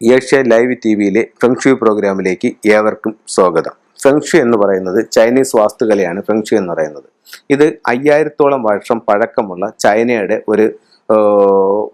Asia live T വിയിലെ feng shui പ്രോഗ്രാമിലേക്ക് ഏവർക്കും സ്വാഗതം. ഫെങ്ഷു എന്ന് പറയുന്നത് ചൈനീസ് വാസ്തുകലയാണ് ഫെങ്ഷു എന്ന് പറയുന്നത്. ഇത് അയ്യായിരത്തോളം വർഷം പഴക്കമുള്ള ചൈനയുടെ ഒരു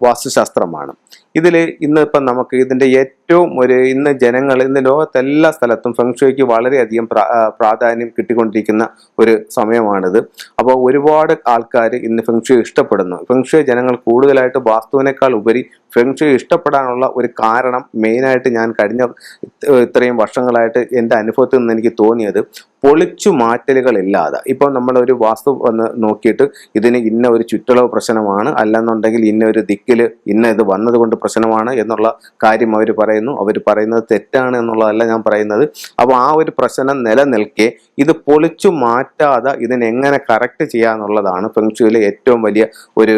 വാസ്തുശാസ്ത്രമാണ്. ഇതിൽ ഇന്നിപ്പം നമുക്ക് ഇതിന്റെ ഏറ്റവും ഒരു ഇന്ന് ജനങ്ങൾ ഇന്ന് ലോകത്തെല്ലാ സ്ഥലത്തും ഫെങ്ഷുയ്ക്ക് വളരെയധികം പ്രാ- പ്രാധാന്യം കിട്ടിക്കൊണ്ടിരിക്കുന്ന ഒരു സമയമാണിത്. അപ്പോൾ ഒരുപാട് ആൾക്കാർ ഇന്ന് ഫെങ്ഷു ഇഷ്ടപ്പെടുന്നു. ഫെങ്ഷു ജനങ്ങൾ കൂടുതലായിട്ട് വാസ്തുവിനേക്കാൾ ഉപരി ഫെങ്ഷു ഇഷ്ടപ്പെടാനുള്ള ഒരു കാരണം മെയിനായിട്ട് ഞാൻ കഴിഞ്ഞ ഇത്ര- ഇത്രയും വർഷങ്ങളായിട്ട് എന്റെ അനുഭവത്തിൽ നിന്ന് എനിക്ക് തോന്നിയത് പൊളിച്ചു മാറ്റലുകളില്ലാതെ. ഇപ്പോൾ നമ്മളൊരു വാസ്തു വന്ന് നോക്കിയിട്ട് ഇതിന് ഇന്ന ഒരു ചുറ്റളവ് പ്രശ്നമാണ് അല്ലെന്നുണ്ടെങ്കിൽ ഇന്ന ഒരു ദിക്കിൽ ഇന്ന ഇത് വന്നതുകൊണ്ട് പ്രശ്നമാണ് എന്നുള്ള കാര്യം അവർ പറയുന്നു. അവർ പറയുന്നത് തെറ്റാണ് എന്നുള്ളതല്ല ഞാൻ പറയുന്നത്. അപ്പോൾ ആ ഒരു പ്രശ്നം നിലനിൽക്കെ ഇത് പൊളിച്ചു മാറ്റാതെ ഇതിനെങ്ങനെ കറക്റ്റ് ചെയ്യാന്നുള്ളതാണ് ഫെങ്ഷുവിലെ ഏറ്റവും വലിയ ഒരു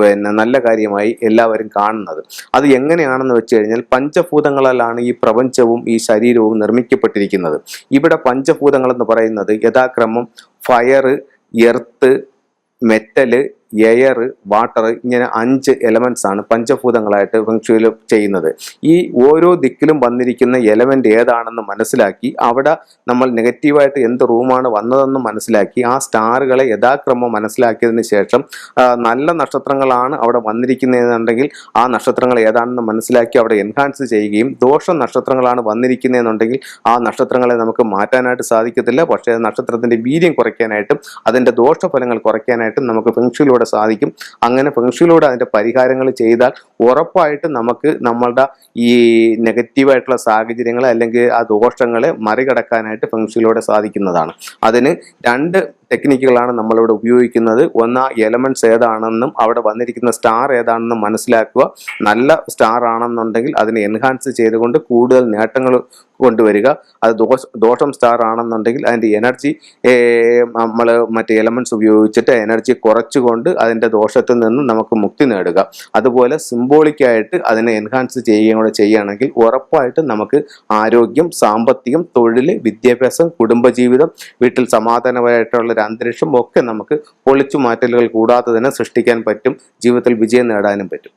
പിന്നെ നല്ല കാര്യമായി എല്ലാവരും കാണുന്നത്. അത് എങ്ങനെയാണെന്ന് വെച്ച് കഴിഞ്ഞാൽ പഞ്ചഭൂതങ്ങളാലാണ് ഈ പ്രപഞ്ചവും ഈ ശരീരവും നിർമ്മിക്കപ്പെട്ടിരിക്കുന്നത്. ഇവിടെ പഞ്ചഭൂതങ്ങൾ എന്ന് പറയുന്നത് യഥാക്രമം fire earth metal air water ഇങ്ങനെ അഞ്ച് എലമെന്റ്സ് ആണ് പഞ്ചഭൂതങ്ങളായിട്ട് ഫെങ്ഷുവിൽ ചെയ്യുന്നത്. ഈ ഓരോ ദിക്കിലും വന്നിരിക്കുന്ന എലമെന്റ് ഏതാണെന്ന് മനസ്സിലാക്കി അവിടെ നമ്മൾ നെഗറ്റീവായിട്ട് എന്ത് റൂമാണ് വന്നതെന്ന് മനസ്സിലാക്കി ആ സ്റ്റാറുകളെ യഥാക്രമം മനസ്സിലാക്കിയതിന് ശേഷം നല്ല നക്ഷത്രങ്ങളാണ് അവിടെ വന്നിരിക്കുന്നതെന്നുണ്ടെങ്കിൽ ആ നക്ഷത്രങ്ങൾ ഏതാണെന്ന് മനസ്സിലാക്കി അവിടെ എൻഹാൻസ് ചെയ്യുകയും ദോഷ നക്ഷത്രങ്ങളാണ് വന്നിരിക്കുന്നതെന്നുണ്ടെങ്കിൽ ആ നക്ഷത്രങ്ങളെ നമുക്ക് മാറ്റാനായിട്ട് സാധിക്കത്തില്ല. പക്ഷേ നക്ഷത്രത്തിന്റെ വീര്യം കുറയ്ക്കാനായിട്ടും അതിന്റെ ദോഷഫലങ്ങൾ കുറയ്ക്കാനായിട്ടും നമുക്ക് ഫെങ്ഷുയിലൂടെ സാധിക്കും. അങ്ങനെ ഫെങ്ഷിയിലൂടെ അതിന്റെ പരിഹാരങ്ങൾ ചെയ്താൽ ഉറപ്പായിട്ടും നമുക്ക് നമ്മളുടെ ഈ നെഗറ്റീവായിട്ടുള്ള സാഹചര്യങ്ങളെ അല്ലെങ്കിൽ ആ ദോഷങ്ങളെ മറികടക്കാനായിട്ട് ഫെങ്ഷിയിലൂടെ സാധിക്കുന്നതാണ്. അതിന് രണ്ട് ടെക്നിക്കുകളാണ് നമ്മളിവിടെ ഉപയോഗിക്കുന്നത്. ഒന്ന് എലമെന്റ്സ് ഏതാണെന്നും അവിടെ വന്നിരിക്കുന്ന സ്റ്റാർ ഏതാണെന്നും മനസ്സിലാക്കുക. നല്ല സ്റ്റാർ ആണെന്നുണ്ടെങ്കിൽ അതിനെ എൻഹാൻസ് ചെയ്തുകൊണ്ട് കൂടുതൽ നേട്ടങ്ങൾ കൊണ്ടുവരിക. അത് ദോഷ ദോഷം സ്റ്റാർ ആണെന്നുണ്ടെങ്കിൽ അതിന്റെ എനർജി നമ്മൾ മറ്റേ എലമെന്റ്സ് ഉപയോഗിച്ചിട്ട് എനർജി കുറച്ചുകൊണ്ട് അതിന്റെ ദോഷത്തിൽ നിന്നും നമുക്ക് മുക്തി നേടുക. അതുപോലെ സിംബോളിക്കായിട്ട് അതിനെ എൻഹാൻസ് ചെയ്യുകയും കൂടെ ചെയ്യുകയാണെങ്കിൽ ഉറപ്പായിട്ടും നമുക്ക് ആരോഗ്യം സാമ്പത്തികം തൊഴിൽ വിദ്യാഭ്യാസം കുടുംബജീവിതം വീട്ടിൽ സമാധാനമായിട്ടുള്ള ഒരു അന്തരീക്ഷം ഒക്കെ നമുക്ക് പൊളിച്ചു മാറ്റലുകൾ കൂടാതെ തന്നെ സൃഷ്ടിക്കാൻ പറ്റും. ജീവിതത്തിൽ വിജയം നേടാനും പറ്റും.